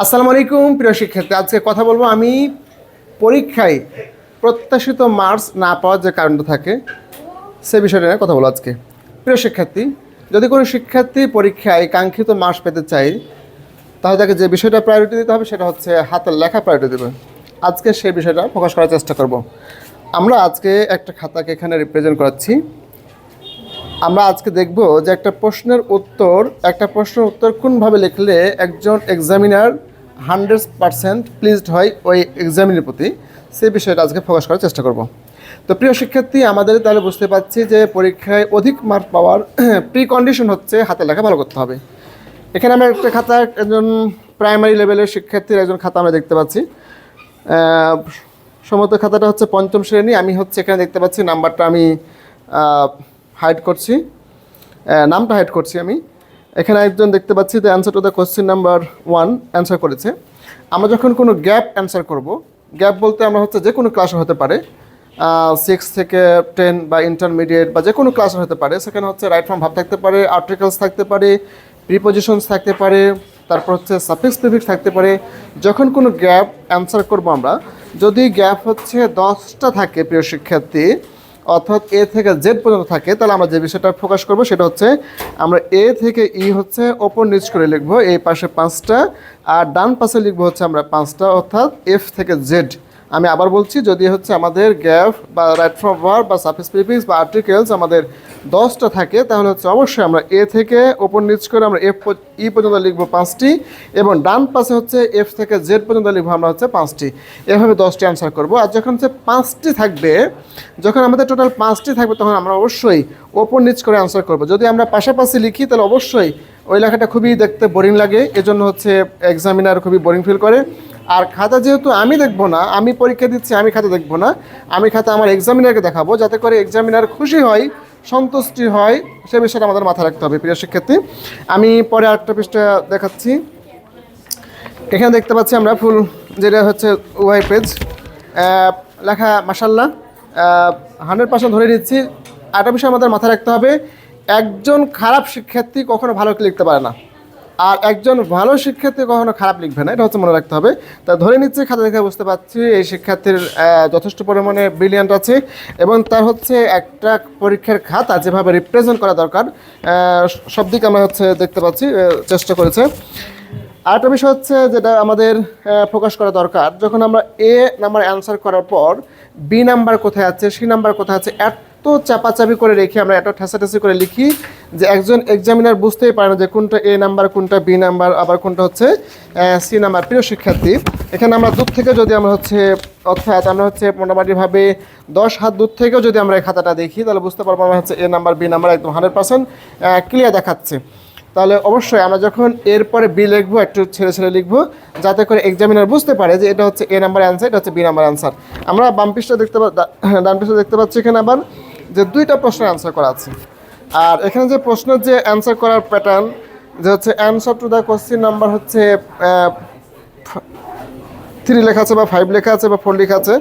আসসালামু আলাইকুম, প্রিয় শিক্ষার্থী। আজকে কথা বলব আমি পরীক্ষায় প্রত্যাশিত মার্কস না পাওয়ার যে কারণটা থাকে, সে বিষয়টা নিয়ে কথা বলব আজকে। প্রিয় শিক্ষার্থী, যদি কোনো শিক্ষার্থী পরীক্ষায় কাঙ্ক্ষিত মার্কস পেতে চাই তাহলে তাকে যে বিষয়টা প্রায়োরিটি দিতে হবে সেটা হচ্ছে হাতের লেখা প্রায়োরিটি দেবে। আজকে সেই বিষয়টা ফোকাস করার চেষ্টা করব। আমরা আজকে একটা খাতাকে এখানে রিপ্রেজেন্ট করাচ্ছি। আমরা আজকে দেখব যে একটা প্রশ্নের উত্তর, একটা প্রশ্নের উত্তর কোনভাবে লিখলে একজন এক্সামিনার হান্ড্রেড পারসেন্ট প্লিজড হয় ওই এক্সামিনের প্রতি? সেই বিষয়টা আজকে ফোকাস করার চেষ্টা করব। তো প্রিয় শিক্ষার্থী, আমাদের তাহলে বুঝতে পারছি যে পরীক্ষায় অধিক মার্ক পাওয়ার প্রি কন্ডিশন হচ্ছে হাতে লেখা ভালো করতে হবে। এখানে আমরা একটা খাতা, একজন প্রাইমারি লেভেলের শিক্ষার্থীর একজন খাতা আমরা দেখতে পাচ্ছি। সম্ভবত খাতাটা হচ্ছে পঞ্চম শ্রেণি, আমি হচ্ছে এখানে দেখতে পাচ্ছি নাম্বারটা আমি হাইড করছি। নামটা হাইড করছি আমি। এখানে একজন দেখতে পাচ্ছি যে answer to the question number one answer করেছে। আমরা যখন কোনো গ্যাপ অ্যান্সার করব গ্যাপ বলতে আমরা হচ্ছে যে কোনো ক্লাসে হতে পারে। সিক্স থেকে টেন বা ইন্টারমিডিয়েট বা যে কোনো ক্লাসে হতে পারে। সেখানে হচ্ছে রাইট ফর্ম ভাব থাকতে পারে আর্টিকেলস থাকতে পারে প্রিপোজিশনস থাকতে পারে, তারপর হচ্ছে সাফিক্স প্রিফিক্স থাকতে পারে। যখন কোনো গ্যাপ অ্যান্সার করব আমরা, যদি গ্যাপ হচ্ছে দশটা থাকে প্রিয় শিক্ষার্থী অর্থাৎ এ থেকে জেড পর্যন্ত থাকে, তাহলে আমরা যে বিষয়টা ফোকাস করব সেটা হচ্ছে আমরা এ থেকে ই হচ্ছে ওপর নিচ করে লিখব, এই পাশে পাঁচটা, আর ডান পাশে লিখব হচ্ছে আমরা পাঁচটা, অর্থাৎ এফ থেকে জেড। আমি আবার বলছি, যদি হচ্ছে আমাদের গ্যাপ বা রাইট ফ্রম ওয়ার বা সাফিস প্রিফিক্স বা আর্টিকেলস আমাদের দশটা থাকে, তাহলে হচ্ছে অবশ্যই আমরা এ থেকে ওপর নিচ করে আমরা এফ ই পর্যন্ত লিখব পাঁচটি এবং ডান পাশে হচ্ছে এফ থেকে জেড পর্যন্ত লিখব আমরা হচ্ছে পাঁচটি। এভাবে দশটি অ্যান্সার করব। আর যখন হচ্ছে পাঁচটি থাকবে, যখন আমাদের টোটাল পাঁচটি থাকবে, তখন আমরা অবশ্যই ওপর নিচ করে অ্যান্সার করব। যদি আমরা পাশাপাশি লিখি, তাহলে অবশ্যই ওই লেখাটা খুবই দেখতে বোরিং লাগে। এজন্য হচ্ছে এক্সামিনার খুবই বোরিং ফিল করে। আর খাতা যেহেতু আমি দেখব না, আমি পরীক্ষা দিচ্ছি, আমি খাতা দেখব না, আমি খাতা আমার এক্সামিনারকে দেখাবো, যাতে করে এক্সামিনার খুশি হয়, সন্তুষ্টি হয়, সে বিষয়টা আমাদের মাথায় রাখতে হবে, প্রিয় শিক্ষার্থী। আমি পরে আরেকটা পৃষ্ঠা দেখাচ্ছি। এখানে দেখতে পাচ্ছি আমরা ফুল, যেটা হচ্ছে ওয়াই পেজ। লেখা মাসাল্লাহ হান্ড্রেড পার্সেন্ট ধরে নিচ্ছি। আরেকটা বিষয় আমাদের মাথায় রাখতে হবে, একজন খারাপ শিক্ষার্থী কখনো ভালো লিখতে পারে না। আর একজন ভালো শিক্ষার্থী কখনো খারাপ লিখবে না, এটা হচ্ছে মনে রাখতে হবে। তা ধরে নিচ্ছি, খাতা দেখে বুঝতে পারছি, এই শিক্ষার্থীর যথেষ্ট পরিমাণে ব্রিলিয়ান্ট আছে এবং তার হচ্ছে একটা পরীক্ষার খাতা যেভাবে রিপ্রেজেন্ট করা দরকার সব দিক আমরা হচ্ছে দেখতে পাচ্ছি চেষ্টা করেছে। আরেকটা বিষয় হচ্ছে যেটা আমাদের ফোকাস করা দরকার, যখন আমরা এ নাম্বার অ্যান্সার করার পর বি নাম্বার কোথায় আছে সি নাম্বার কোথায় আছে এত চাপাচাপি করে রেখে আমরা এত ঠেসাঠেসি করে লিখি যে একজন এক্সামিনার বুঝতেই পারে না যে কোনটা এ নাম্বার কোনটা বি নাম্বার আবার কোনটা হচ্ছে সি নাম্বার প্রিয় শিক্ষার্থী, এখানে আমরা দূর থেকে যদি আমরা হচ্ছে, অর্থাৎ আমরা হচ্ছে মোটামুটিভাবে দশ হাত দূর থেকেও যদি আমরা এই খাতাটা দেখি, তাহলে বুঝতে পারব আমরা হচ্ছে এ নাম্বার বি নাম্বার একদম হান্ড্রেড পার্সেন্ট ক্লিয়ার দেখাচ্ছে। তাহলে অবশ্যই আমরা যখন এরপরে বি লিখব, একটু ছেড়ে ছেড়ে লিখব, যাতে করে এক্সামিনার বুঝতে পারে যে এটা হচ্ছে এ নাম্বার অ্যান্সার এটা হচ্ছে বি নাম্বার অ্যান্সার আমরা বাম পৃষ্ঠা দেখতে দা- ডান পৃষ্ঠা দেখতে পাচ্ছি এখানে আবার। যে দুইটা প্রশ্নের অ্যান্সার করা আছে। আর এখানে যে প্রশ্নের যে অ্যান্সার করার প্যাটার্ন যে হচ্ছে answer to the question number হচ্ছে থ্রি লেখা আছে বা ফাইভ লেখা আছে বা ফোর লেখা আছে।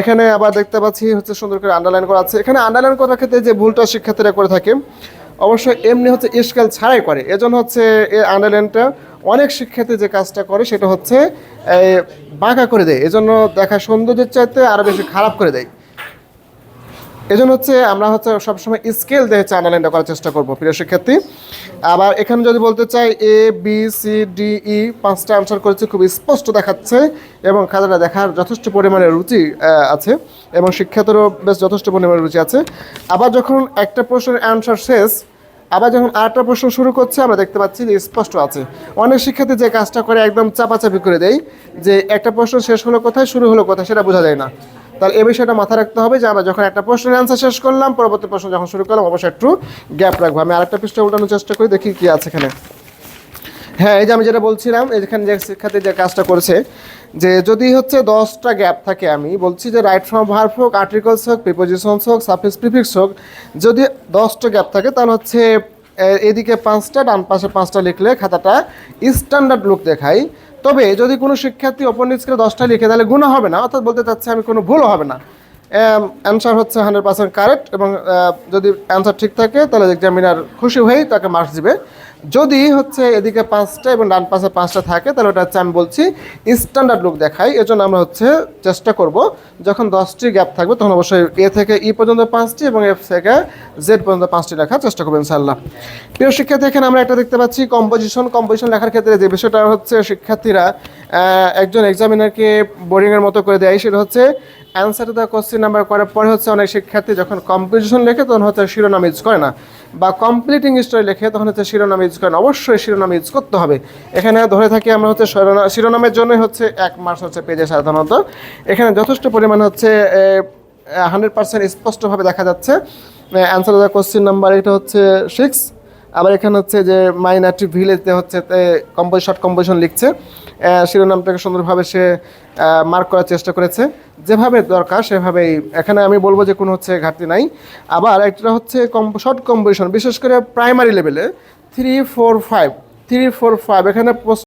এখানে আবার দেখতে পাচ্ছি হচ্ছে সুন্দর করে আন্ডারলাইন করা আছে। এখানে আন্ডারলাইন করার ক্ষেত্রে যে ভুলটা শিক্ষার্থীরা করে থাকে, অবশ্যই এমনি হচ্ছে স্কেল ছাড়াই করে। এজন্য হচ্ছে এই আন্ডারলাইনটা অনেক শিক্ষার্থী যে কাজটা করে সেটা হচ্ছে বাঁকা করে দেয়। এজন্য দেখা সৌন্দর্যের চাইতে আরও বেশি খারাপ করে দেয়। এজন্য হচ্ছে আমরা হচ্ছে সবসময় স্কেল দিয়ে হচ্ছে আন্ডারলাইনটা করার চেষ্টা করব প্রিয় শিক্ষার্থী। আবার এখানে যদি বলতে চাই A B C D E পাঁচটা আনসার করেছে খুব স্পষ্ট দেখাচ্ছে এবং খাতাটা দেখার যথেষ্ট পরিমাণে রুচি আছে এবং শিক্ষার্থীরও বেশ যথেষ্ট পরিমাণে রুচি আছে। আবার যখন একটা প্রশ্নের অ্যান্সার শেষ, আবার যখন আরেকটা প্রশ্ন শুরু করছে, আমরা দেখতে পাচ্ছি যে স্পষ্ট আছে। অনেক শিক্ষার্থী যে কাজটা করে একদম চাপাচাপি করে দেয় যে একটা প্রশ্ন শেষ হলো কোথায়, শুরু হলো কোথায়, সেটা বোঝা যায় না। তাহলে এই বিষয়টা মাথায় রাখতে হবে যে আমরা যখন একটা প্রশ্নের অ্যান্সার শেষ করলাম, পরবর্তী প্রশ্ন যখন শুরু করলাম, অবশ্যই একটু গ্যাপ রাখব। আমি আরেকটা পৃষ্ঠা উল্টানোর চেষ্টা করি, দেখি কি আছে এখানে। হ্যাঁ এই যে আমি যেটা বলছিলাম এখানে যে শিক্ষার্থী যে কাজটা করেছে, যে যদি হচ্ছে দশটা গ্যাপ থাকে, আমি বলছি যে রাইট ফ্রম ভার্ভ হোক আর্টিকলস হোক প্রিপোজিশনস হোক সাফিক্স প্রিফিক্স হোক, যদি দশটা গ্যাপ থাকে, তাহলে হচ্ছে এদিকে পাঁচটা, ডান পাশে পাঁচটা লিখলে খাতাটা স্ট্যান্ডার্ড লুক দেখায়। তবে যদি কোনো শিক্ষার্থী ওপর নিচ করে দশটা লিখে, তাহলে গুণ হবে না, অর্থাৎ বলতে চাচ্ছে আমি কোনো ভুলও হবে না। অ্যান্সার হচ্ছে হান্ড্রেড পার্সেন্ট কারেক্ট এবং যদি অ্যান্সার ঠিক থাকে, তাহলে এক্সামিনার খুশি হয়েই তাকে মার্কস দিবে। যদি হচ্ছে এদিকে পাঁচটা এবং ডান পাশে পাঁচটা থাকে, তাহলে ওটা হচ্ছে আমি বলছি স্ট্যান্ডার্ড লুক দেখাই। এজন্য আমরা হচ্ছে চেষ্টা করব, যখন দশটি গ্যাপ থাকবে, তখন অবশ্যই এ থেকে ই পর্যন্ত পাঁচটি এবং এফ থেকে জেড পর্যন্ত পাঁচটি লেখার চেষ্টা করব ইনশাল্লাহ প্রিয় শিক্ষার্থী, এখানে আমরা একটা দেখতে পাচ্ছি কম্পোজিশন কম্পোজিশন লেখার ক্ষেত্রে যে বিষয়টা হচ্ছে শিক্ষার্থীরা একজন এক্সামিনারকে বোরিংয়ের মতো করে দেয়, সেটা হচ্ছে অ্যান্সার দ্য কোশ্চেন নাম্বার করার পরে হচ্ছে অনেক শিক্ষার্থী যখন কম্পোজিশন লেখে, তখন হচ্ছে শিরোনাম ইউজ করে না। বা কমপ্লিটিং স্টোরি লেখে তখন হচ্ছে শিরোনাম ইউজ করেন। অবশ্যই শিরোনাম ইউজ করতে হবে। এখানে ধরে থাকি আমরা হচ্ছে শিরোনা- শিরোনামের জন্যই হচ্ছে এক মাস হচ্ছে পেজে সাধারণত। এখানে যথেষ্ট পরিমাণ হচ্ছে হান্ড্রেড পার্সেন্ট স্পষ্টভাবে দেখা যাচ্ছে। অ্যান্সার কোশ্চেন নাম্বার এটা হচ্ছে সিক্স আবার এখানে হচ্ছে যে মাইনাটি ভিলেজতে হচ্ছে কম্পোজ শর্ট কম্পোজিশন লিখছে। শিরোনামটাকে সুন্দরভাবে সে মার্ক করার চেষ্টা করেছে। যেভাবে দরকার সেভাবেই, এখানে আমি বলব যে কোনো হচ্ছে ঘাটতি নাই। আবার একটা হচ্ছে কম শর্ট কম্পোজিশন বিশেষ করে প্রাইমারি লেভেলে three four five three four five এখানে